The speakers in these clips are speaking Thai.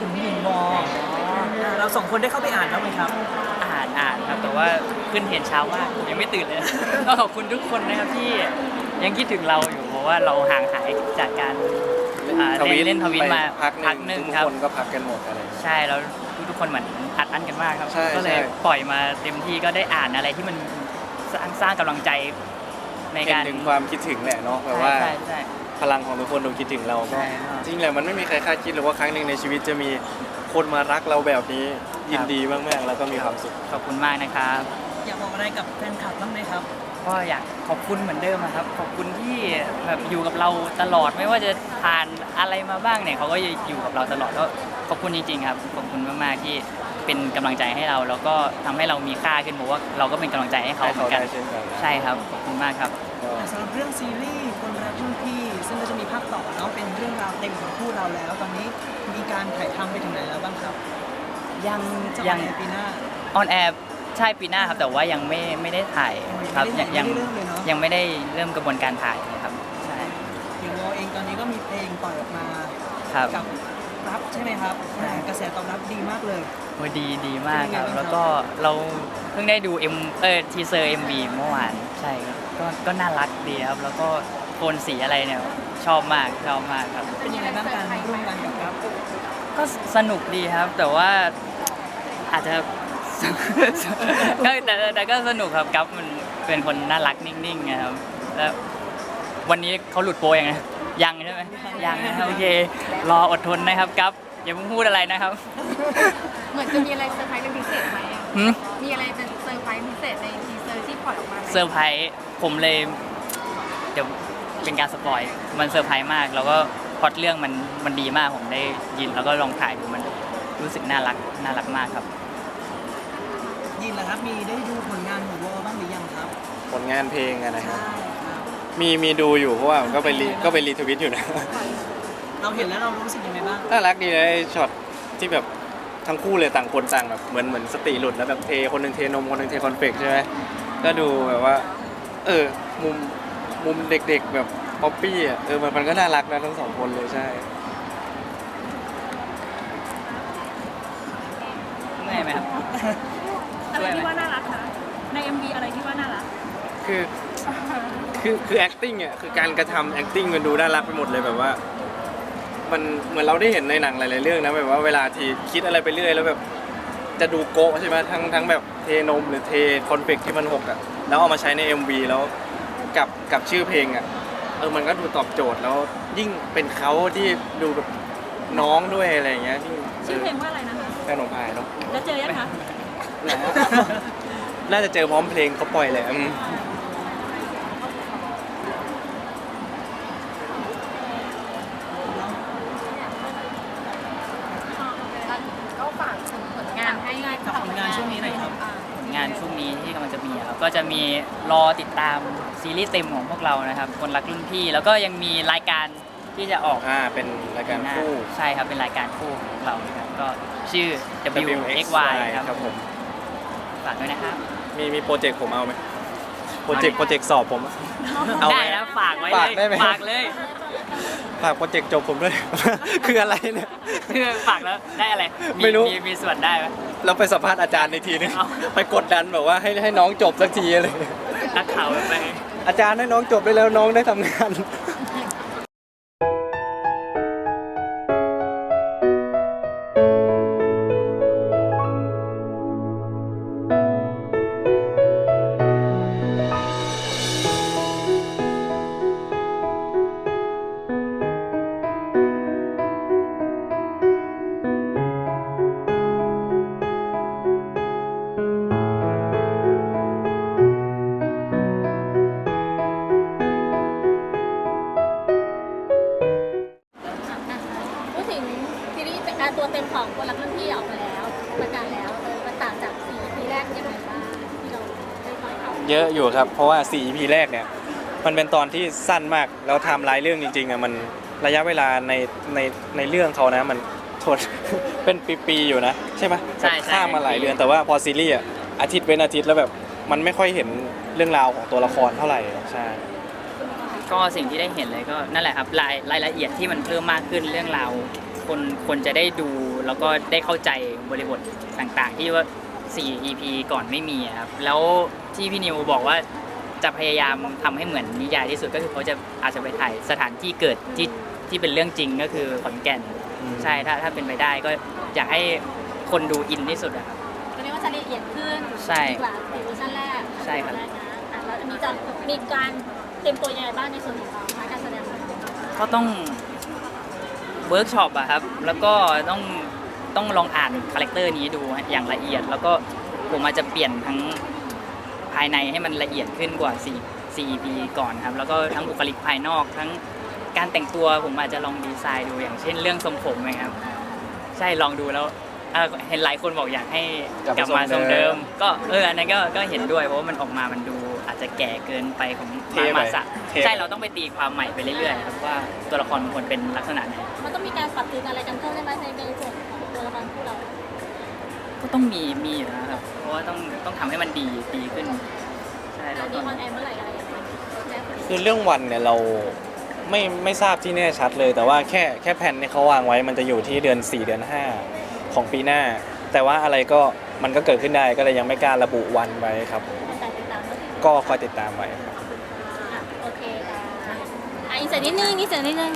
ถึงหญิงวอเราสองคนได้เข้าไปอ่านแล้วไหมครับ อ่านอ่านครับแต่ว่าขึ้นเห็นเช้ามากยังไม่ตื่นเลย ก็ขอบคุณทุกคนนะครับที่ยังคิดถึงเราอยู่เพราะว่าเราห่างหายจากการอ่าเล่นเล่นทวิตมาไปพักหนึ่งหนึ่งทุกครับ คนก็พักกันหมดอะไรอย่างเงี้ย ใช่แล้วทุกๆคนเหมือนอัดอั้นกันมากครับ ใช่ก็เลยใช่ ปล่อยมาเต็มที่ก็ได้อ่านอะไรที่มันสร้างสร้างกำลังใจในเห็นการถึงความคิดถึงแหละเนาะแบบใช่ว่า ใช่ใช่ พลังของทุกคนดูคิดถึงเราใช่ก็ครับจริงแหละมันไม่มีใครคาดคิดหรอกว่าครั้งหนึ่งในชีวิตจะมีคนมารักเราแบบนี้ยินดีมากๆแล้วก็มีความสุข ขอบคุณมากนะครับ อยากบอกอะไรกับแฟนคลับบ้างไหมครับ ก็อยากขอบคุณเหมือนเดิมอะครับ ขอบคุณที่แบบอยู่กับเราตลอดไม่ว่าจะผ่านอะไรมาบ้างเนี่ยเขาก็อยู่กับเราตลอดก็ขอบคุณจริงๆครับ ขอบคุณมากๆที่เป็นกำลังใจให้เรา แล้วก็ทำให้เรามีค่าขึ้นเพราะว่าเราก็เป็นกำลังใจให้เขาให้เหมืเขาอนกันได้เช่นกัน ใช่ครับขอบคุณมากครับก็แต่สำหรับเรื่องซีรีส์คนรักรุ่นพี่ เป็นเรื่องราวเต็มของคู่เราแล้ว ตอนนี้มีการถ่ายทำไปถึงไหนแล้วบ้างครับยังจะยัมางในปีหน้าออนแอร์ใช่ปีหน้าครับ แต่ว่ายังไม่ไม่ได้ถ่ายครับไม่ได้ยังไม่ได้เริ่มเลยเนอะยังไม่ได้เริ่มกระบวนการถ่ายนะครับใช่เดี๋ยวโมเองตอนนี้ก็มีเพลงปล่อยออกมาครับ กับรับใช่ไหมครับใช่กระแสตอบรับดีมากเลย โอ้ยดีดีมากครับ เป็นยังไงบ้างครับ แล้วก็เราเพิ่งได้ดูเอ็มเออทีเซอร์เอ็มบีเมื่อวาน ใช่ครับก็ก็น่ารักดีครับ แล้วก็โทนสีอะไรเนี่ย ชอบมากชอบมากครับ เป็นยังไงบ้างการร่วมงานกับรับก็สนุกดีครับ แต่ว่าอาจจะ ก็แต่แต่ก็สนุกครับกัฟมันเป็นคนน่ารักนิ่งๆนะครับแล้ววันนี้เขาหลุดโปรยังไงยังใช่ไหมยังนะครับโอเค รออดทนนะครับกัฟอย่าเพิ่งพูดอะไรนะครับเหมือนจะมีอะไรเซอร์ไพรส์เป็นพิเศษไหมอะหึมีอะไรเป็นเซอร์ไพรส์พิเศษในทีเซอร์ที่ปล่อยออกมาไหมเซอร์ไพรส์ผมเลย เดี๋ยว เป็นการสปอยมันเซอร์ไพรส์มาก แล้วก็พล็อตเรื่องมันมันดีมากผมได้ยินแล้วก็ลองถ่ายดูมันรู้สึกน่ารักน่ารักมากครับ ยินแล้วครับ มีได้ดูผลงานของวอบ้างหรือยังครับผลงานเพลงอะนะครับใช่ครับ มีมีดูอยู่เพราะว่าผมก็ไปรีก็ไปรีทวิตอยู่นะ เราเห็นแล้วเรารู้สึกยังไงบ้างน่ารักดีนะไอ้ช็อตที่แบบทั้งคู่เลยต่างคนต่างแบบเหมือนเหมือนสติหลุดแล้วแบบเทคนหนึ่งเทนมคนหนึ่งเทคอนเฟกใช่ไหมก็ดูแบบว่า เออมุม มุมเด็กๆแบบป๊อปปี้อะเออมันมันก็น่ารักนะทั้งสองคนเลยใช่เมื่อยไหมครับ อะไรที่ว่าน่ารักคะใน MV อะไรที่ว่าน่ารัก คือคือคือ acting อะคือการกระทำ acting มันดูน่ารักไปหมดเลยแบบว่า มันเหมือนเราได้เห็นในหนังหลายๆเรื่องนะแบบว่าเวลาที่คิดอะไรไปเรื่อยแล้วแบบ จะดูโกะใช่ไหมทั้งทั้งแบบเทนมหรือเทคอนเฟกที่มันหกอะแล้วเอามาใช้ใน MV แล้ว กับกับชื่อเพลงอะเออมันก็ดูตอบโจทย์แล้วยิ่งเป็นเขาที่ดูแบบน้องด้วยอะไรอย่างเงี้ยยิ่งชื่อเพลงว่าอะไรนะคะขนมพายเนาะแล้วเจอยังคะนะฮะน่าจะเจอพร้อมเพลงเขาปล่อยแหละอืมก็ฝากถึงผลงานให้กับผลงานช่วงนี้หน่อยครับ งานช่วงนี้ที่กำลังจะมีอะครับก็จะมีรอติดตามซีรีส์เต็มของพวกเรานะครับ คนรักรุ่นพี่ แล้วก็ยังมีรายการที่จะออกอ่าเป็นรายการหน้คู่ ใช่ครับเป็นรายการคู่ของพวกเรานะครับก็ชื่อ W X Y ครับครับผมฝากด้วยนะครับ มีมีโปรเจกต์ผมเอาไหมโปรเจกต์โปรเจกต์สอบผมอะเอาไหมได้นะฝากไว้ฝากเลได้ยไหมฝากเลยฝากโปรเจกต์จบผมด้วย คืออะไรเนี่ย คือฝากแล้วได้อะไรไม่รู้ มีส่วนได้ไหม เราไปสัมภาษณ์อาจารย์ในทีนึงเอาไปกดดันแบบว่าให้ให้น้องจบสักทีเลย นักข่าวไป อาจารย์ให้น้องจบได้แล้วน้องได้ทำงาน เขาเยอะอยู่ครับ เพราะว่า 4 EP แรกเนี่ย มันเป็นตอนที่สั้นมาก แล้วไทม์ไลน์เรื่องจริงๆอะมันระยะเวลาในในในเรื่องเขานะมันทน เป็นปีๆอยู่นะ ใช่ไหมใช่ใช่ ข้ามมาหลายเดือนแต่ว่าพอซีรีส์อะอาทิตย์เว้นอาทิตย์แล้วแบบ มันไม่ค่อยเห็นเรื่องราวของตัวละครเท่าไหร่ใช่ ก็สิ่งที่ได้เห็นเลยก็นั่นแหละครับรายรายละเอียดที่มันเพิ่มมากขึ้นเรื่องราวคนคนจะได้ดูแล้วก็ได้เข้าใจบริบทต่างๆ ที่ว่า 4 EP ก่อนไม่มีอะครับ แล้วที่พี่นิวบอกว่าจะพยายามทำให้เหมือนนิยายที่สุดก็คือเขาจะอาจจะไปถ่ายสถานที่เกิดที่ที่เป็นเรื่องจริงก็คือขอนแก่นใช่ถ้าถ้าเป็นไปได้ก็อยากให้คนดูอินที่สุดอะครับก็เรียกว่าจะละเอียดขึ้นใช่ดีกว่าในเวอร์ชันแรกใช่ครับแรกนะอะแล้วอันนี้จะมีการเตรียมตัวยังไงบ้างในส่วนของเราคะการแสดงของเราก็ต้องเวิร์กช็อปอะครับแล้วก็ต้อง ต้องลองอ่านคาแรคเตอร์นี้ดูอย่างละเอียด แล้วก็ผมอาจจะเปลี่ยนทั้งภายในให้มันละเอียดขึ้นกว่า4 4 EP ก่อนครับ แล้วก็ทั้งบุคลิกภายนอกทั้งการแต่งตัวผมอาจจะลองดีไซน์ดูอย่างเช่นเรื่องทรงผมนะครับ ใช่ลองดูแล้วเอ่อเห็นหลายคนบอกอยากให้กลับมาทรงเดิม ก็เอออันนั้นก็ก็เห็นด้วยเพราะว่ามันออกมามันดูอาจจะแก่เกินไปของเท่มาไปมาสะเท่ไป ใช่เราต้องไปตีความใหม่ไปเรื่อยๆครับว่าตัวละครมันควรเป็นลักษณะไหน มันต้องมีการปรับจูนอะไรกันเพิ่มได้ไหมในในส่วนของตัว ละครคู่เราก็ต้องมีมีอยู่นะครับ เพราะว่าต้องต้องทำให้มันดีดีขึ้นใช่อัเรานต้นี้องออนแอร์เมื่อไหร่อะไรยังไงแจ้งคือเรื่องวันเนี่ยเราไม่ไม่ทราบที่แน่ชัดเลย แต่ว่าแค่แค่แผนที่เขาวางไว้มันจะอยู่ที่เดือน 4 เดือน 5 ของปีหน้า แต่ว่าอะไรก็มันก็เกิดขึ้นได้ก็เลยยังไม่กล้าระบุวันไว้ครับการติดตามก็คือก็คอยติดตามไว้ครับอะโอเคค่ะอะอินเสิร์ตนิดนึงอินเสิร์ตนิดนึง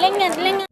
เล่นเงินเล่นเงิน